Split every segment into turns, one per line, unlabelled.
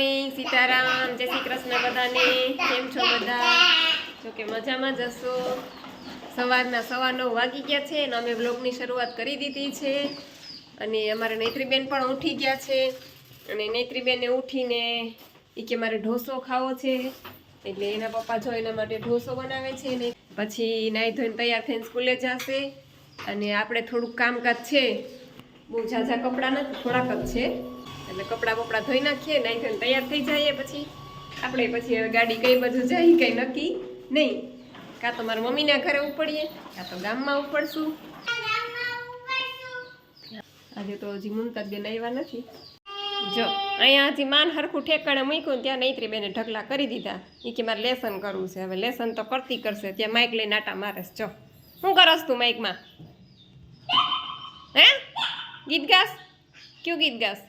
Morning Sitaram, જય શ્રી કૃષ્ણ બધાને, કેમ છો બધા? જો કે મજામાં જશો સવારના સવા નવ વાગી ગયા છે અને અમે બ્લોગની શરૂઆત કરી દીધી છે. અને અમારા નૈત્રીબેન પણ ઉઠી ગયા છે. અને નૈત્રીબેને ઉઠીને એ કે મારે ઢોસો ખાવો છે. એટલે એના પપ્પા જો એના માટે ઢોસો બનાવે છે ને પછી નાહી ધોઈને તૈયાર થઈને સ્કૂલે જશે. અને આપણે થોડુંક કામકાજ છે. બહુ ઝાઝા કપડાં નથી, થોડાક જ છે. એટલે કપડાં બપડા ધોઈ નાખીએ નાઈ ધોઈને તૈયાર થઈ જઈએ પછી. આપણે પછી હવે ગાડી કઈ બાજુ જાય કઈ નક્કી નહીં. કાં તો મારા મમ્મીના ઘરે ઉપડીએ, કાં તો ગામમાં ઉપડશું. આજે તો હજી મુમતાજ બેન આવ્યા નથી. જો, અહીંયા હજી માન હરખું ઠેકાણે મૂક્યું ત્યાં નૈત્રી બેને ઢગલા કરી દીધા. એ કે મારે લેસન કરવું છે. હવે લેસન તો કરતી કરશે. ત્યાં માઇક લઈને આટા મારે છે. જો, શું કરસ તું માઇકમાં? હે? ગીત ગાસ? ક્યુ ગીત ગાસ?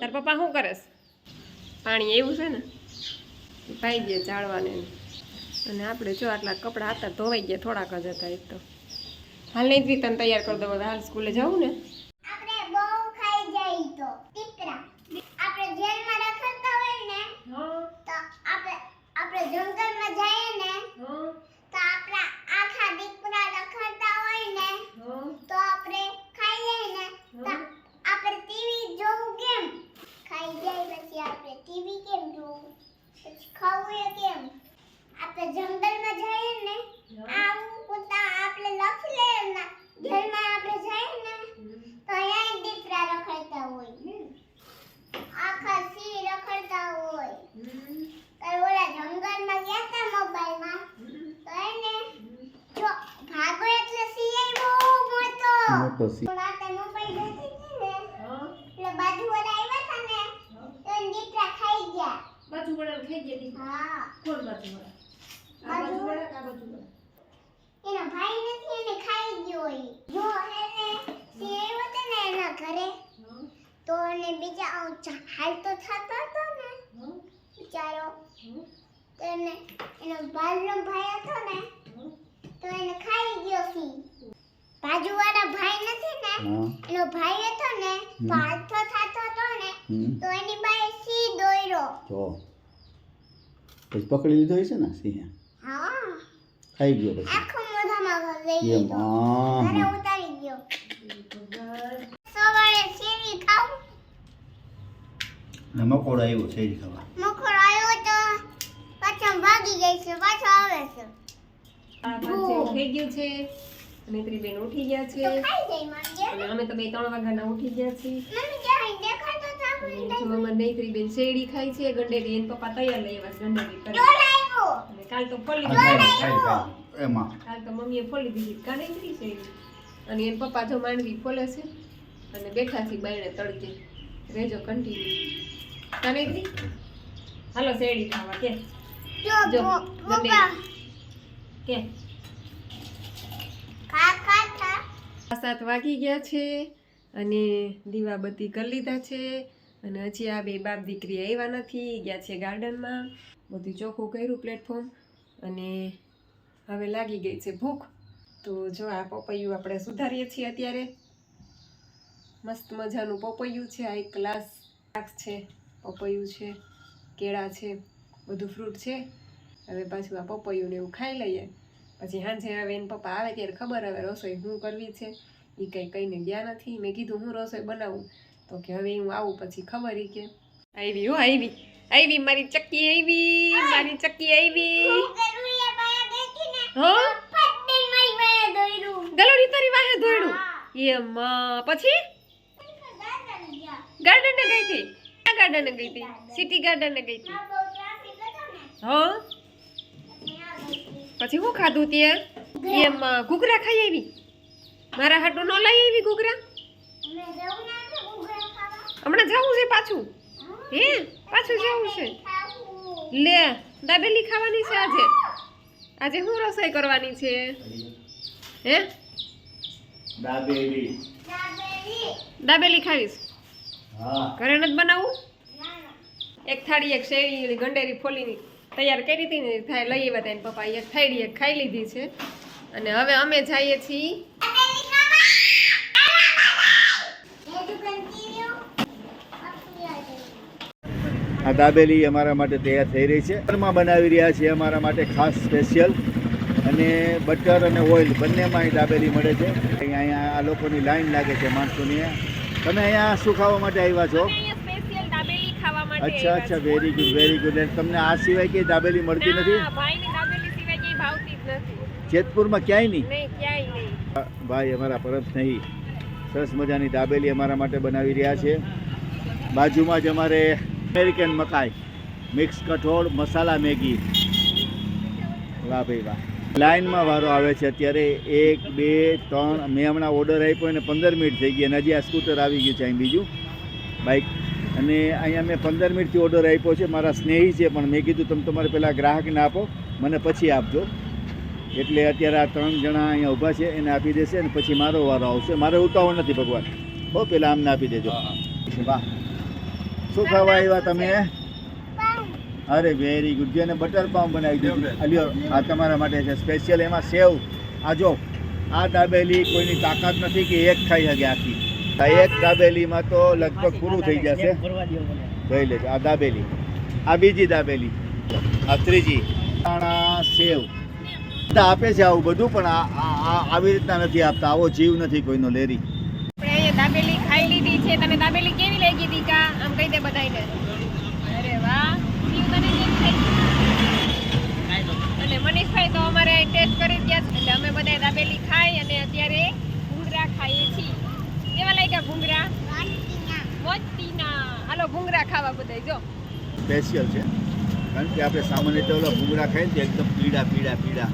તાર પપ્પા શું કરેસ પાણી એવું છે ને? પાઈ દે ચાળવાને અને આપણે જો આટલા કપડાં હતા ધોવાઈ ગયા થોડાક જ હતા એક તો. હાલ નહીં તને તૈયાર કરી દો હાલ સ્કૂલે જવું ને
આપણે બહુ ખાઈ જાય તો ટીપરા આપણે જેલમાં રખડતા હોય ને તો આપણે આપણે જંગલમાં જઈએ ને તો આપણા આખા દીકરા રખડતા હોય ને તો આપણે ખાઈ જાય ને તો આપણે ટીવી જોવું કેમ ખાઈ જાય પછી આપણે ટીવી કેમ જોવું પછી ખાવું એ કેમ આપણે જંગલમાં જઈએ ને આવું કુતા આપણે લખી લે ના જેલમાં આપણે જઈએ ને તો અહીંયા દીપડા રખડતા હોય આખા સિંહ રખડતા હોય તો ઓલા જંગલમાં ગયા હતા મોબાઈલમાં તો એને જો ભાગો એટલે સિંહ આવ્યો મોટો
મોટો સિંહ.
પણ આ તે મોબાઈલ જતી હતી ને એટલે બાજુવાળા આવ્યા હતા ને તો એને દીપડા ખાઈ ગયા
બાજુ વડા ખાઈ ગયા
હા
કોણ બાજુ વડા
આ બાજુ
વડા કા બાજુ વડા
એનો ભાઈ નથી એને ખાઈ ગયો જો એને હતો ને એના ઘરે. તો એને બીજા આમ તો થતો હતો ને. બિચારો તો એને એનો બાલનો ભાઈ હતો ને તો એને ખાઈ ગયો સિંહ બાજુવાળા ભાઈ નથી ને એનો ભાઈ હતો ને તો હાલતો થતો હતો ને તો એની બાએ સિંહ દોયરો.
તો પછી પકડી લીધો છે ને સિંહે?
હા.
ખાઈ ગયો પછી?
આખો મોઢામાં લઈ લીધો.
હા
ઉતારી ગયો. સવારે સેવી ખાવ?
ને મકોડો આવ્યો છે એ ખાવા.
મકોડો આવ્યો તો પાછો ભાગી જાય છે પાછો આવે છે.
થઈ ગયું છે. નૈત્રી બેન ઉઠી ગયા છે અને અમે તો બે ત્રણ વાગ્યાના ઉઠી ગયા છીએ.
મમ્મી
નૈત્રી બેન શેરડી ખાય છે. ગંડેરી એને પપ્પા તૈયાર લઈ આવ્યા ગંડેરી કરી. અને કાલ તો ફોલી
એમાં.
કાલ તો મમ્મીએ ફોલી દીધી. કાં નૈત્રી શેરડી. અને એને પપ્પા જો માંડવી ફોલે છે. અને બેઠા છે બાયણે તડકે. રેજો કન્ટિન્યુ કાં નૈત્રી? હાલો શેરડી ખાવા કે.
જો. બોકા
કે. સાત વાગી ગયા છે અને દીવાબત્તી કરી લીધા છે અને હજી આ બે બાપ દીકરી આવ્યા નથી, ગયા છે ગાર્ડનમાં. બધું ચોખ્ખું કર્યું પ્લેટફોર્મ અને હવે લાગી ગઈ છે ભૂખ. તો જો આ પપૈયું આપણે સુધારીએ છીએ અત્યારે. મસ્ત મજાનું પપૈયું છે, આ એક ગ્લાસ શાક છે, પપૈયું છે, કેળા છે, બધું ફ્રૂટ છે. હવે પાછું આ પપૈયું ને એવું ખાઈ લઈએ. પછી સાંજે હવે એને પપ્પા આવે ત્યારે ખબર હવે રસોઈ શું કરવી છે. એ કંઈ કહીને ગયા નથી. મેં કીધું હું રસોઈ બનાવું? તો કે હવે હું આવું. પછી ખબર એ કે આવી હો આવી આવી મારી ચક્કી આવી મારી ચક્કી આવી. હો? ગલોડી તારી વાહે દોડ્યું
હા.
પછી?
ગાર્ડન
ગઈ હતી? ગાર્ડન ગઈ હતી? સિટી ગાર્ડન ગઈ હતી? હા. પછી હું ખાધું તે એમ ઘૂઘરા ખાઈ આવી? મારા હાટું ન લઈ આવી ઘૂઘરા?
અમે જવું ના છે ઘૂઘરા ખાવા.
હમણાં જવું છે પાછું? હે. પાછું જવું છે? લે દાબેલી ખાવાની છે આજે. આજે હું રસોઈ કરવાની છે? હે?
દાબેલી.
દાબેલી
ખાવીશ?
હા.
ઘરે નથી બનાવવું?
ના ના.
એક થાળી એક શેરી ગંડેરી ફોલીની. તૈયાર કરી હતી ને, થાય લઈ આવ્યા હતા પપ્પા એક થાળી એક ખાઈ લીધી છે. અને હવે અમે જઈએ છીએ.
આ દાબેલી અમારા માટે તૈયાર થઈ રહી છે. ઘરમાં બનાવી રહ્યા છીએ અમારા માટે ખાસ સ્પેશિયલ. અને બટર અને ઓઇલ બંનેમાં દાબેલી મળે છે. અહીંયા આ લોકોની લાઈન લાગે છે માણસોની. તમે અહીંયા શું ખાવા માટે આવ્યા છો
સ્પેશિયલ દાબેલી ખાવા માટે
અચ્છા અચ્છા વેરી ગુડ વેરી ગુડ તમને આ સિવાય કે દાબેલી મળતી નથી?
ભાઈની દાબેલી સિવાય કે ભાવતી જ નથી.
જેતપુરમાં ક્યાંય નહીં?
નહીં ક્યાંય નહીં.
ભાઈ અમારા પરત નહીં સરસ મજાની દાબેલી અમારા માટે બનાવી રહ્યા છે. બાજુમાં જ અમારે અમેરિકન મકાઈ મિક્સ કઠોળ મસાલા મેગી. વાહ ભાઈ વાહ. લાઇનમાં વારો આવે છે અત્યારે. એક બે ત્રણ. મેં હમણાં ઓર્ડર આપ્યો અને પંદર મિનિટ થઈ ગઈ અને હજી આ સ્કૂટર આવી ગયું છે અહીં બીજું. બાઇક અને અહીંયા મેં પંદર મિનિટથી ઓર્ડર આપ્યો છે. મારા સ્નેહી છે પણ મેં કીધું તમે તમારે પહેલાં ગ્રાહકને આપો મને પછી આપજો. એટલે અત્યારે આ ત્રણ જણા અહીંયા ઊભા છે એને આપી દેશે અને પછી મારો વારો આવશે. મારે ઉતાવળ નથી ભગવાન. હો પેલા આમને આપી દેજો. વાહ. શું ખાવા આવ્યા તમે? અરે વેરી ગુડ અને બટર પાઉં બનાવી દીધું. અલ્યો આ તમારા માટે છે. સ્પેશિયલ એમાં સેવ. આ જો આ દાબેલી કોઈની તાકાત નથી કે એક ખાઈ શકે આખી. એક દાબેલીમાં તો લગભગ પૂરું થઈ જશે. જોઈ લેજો. આ દાબેલી. આ બીજી દાબેલી. આ ત્રીજી. સેવ. બધા આપે છે આવું બધું પણ આ આ- આ આવી રીતના નથી આપતા. આવો જીવ નથી કોઈનો લેરી.
અહીંયા દાબેલી ખાઈ લીધી છે. તને દાબેલી કેવી લાગી દીકા? આમ કહી દે બધાયને. અરે વાહ. અને મનીષભાઈ તો અમારે અહીં ટેસ્ટ કરી જ ગયા એટલે અમે બધા દાબેલી ખાઈ અને અત્યારે ભૂંગરા ખાઈએ છીએ. કેવા લાગ્યા ભૂંગરા મોતીના હાલો ભૂંગરા ખાવા બધા જો.
સ્પેશિયલ છે. કારણ કે આપણે સામાન્ય રીતે ઓલા ભૂંગરા ખાઈએ ને એકદમ પીળા પીળા પીળા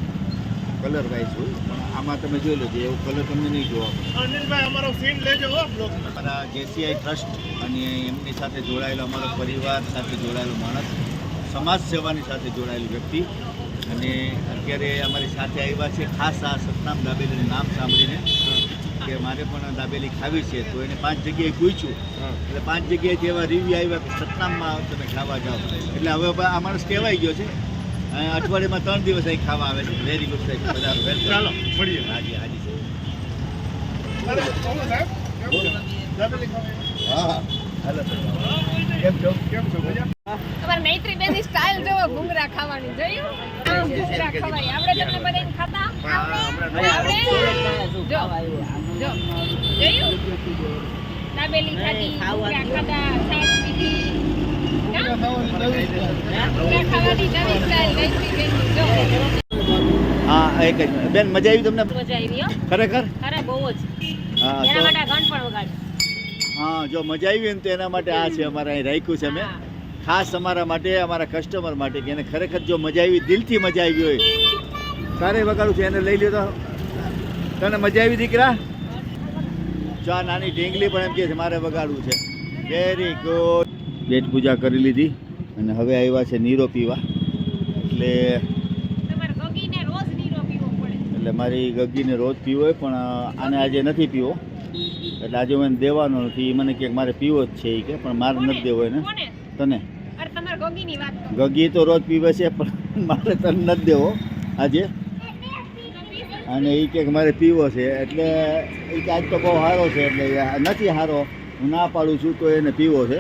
કલર વાઇઝ હોય પણ આમાં તમે જોઈ લેજો એવો કલર તમને નહીં જોવા.
અનિલભાઈ અમારો સીન લેજો હો. બ્લોગ
અમારા જેસીઆઈ ટ્રસ્ટ અને એમની સાથે જોડાયેલો અમારો પરિવાર સાથે જોડાયેલો માણસ સમાજ સેવાની સાથે જોડાયેલી વ્યક્તિ. અને અત્યારે અમારી સાથે આવ્યા છે ખાસ આ સતનામ દાબેલીનું નામ સાંભળીને કે મારે પણ દાબેલી ખાવી છે તો એને પાંચ જગ્યાએ પૂછ્યું. એટલે પાંચ જગ્યાએથી એવા રિવ્યુ આવ્યા કે સતનામમાં તમે ખાવા જાઓ. એટલે હવે આ માણસ કહેવાય ગયો છે અઠવાડિયામાં ત્રણ દિવસ અહીં ખાવા આવે છે. વેરી ગુડ સાહેબ બધા.
ચાલો, મળીએ.
હાજી હાજી
સાહેબ.
હા હા. હાલો કેમ છો?
કેમ છો? મજા?
અમારા મૈત્રી બેનની સ્ટાઇલ જોવો ગુંગરા ખાવાની. જોયું? આમ ગુંગરા ખવાય આપણે તમને બધાને ખાતા. આપણે જો જો જોયું? દાબેલી ખાધી ગુંગરા ખાધા છાશ પીધી. હા?
એક બેન મજા આવી તમને?
મજા આવી હો.
ખરેખર?
અરે બહુ જ.
હા
એના માટે ઘણ પણ વગાડ
હા જો મજા આવી ને તો એના માટે આ છે અમારે અહીં રાખ્યું છે અમે. ખાસ અમારા માટે અમારા કસ્ટમર માટે કે એને ખરેખર જો મજા આવી દિલથી મજા આવી હોય. તારે વગાડું છે એને લઈ લ્યો તો. તને મજા આવી દીકરા? જો આ નાની ઢીંગલી પણ એમ કહે છે મારે વગાડવું છે. વેરી ગુડ પેટ પૂજા કરી લીધી અને હવે આવ્યા છે નીરો પીવા. એટલે એટલે મારી ગગીને રોજ પીવો હોય પણ આને આજે નથી પીવો. એટલે આજે હું એને દેવાનો નથી એ મને કે મારે પીવો જ છે એ કે પણ મારે નથી દેવો એને. તને. ગગી તો રોજ પીવે છે પણ મારે તને નથી દેવો આજે. અને એ કે મારે પીવો છે એટલે એ કે આજ તો બહુ સારો છે એટલે નથી સારો હું ના પાડું છું તો એને પીવો છે.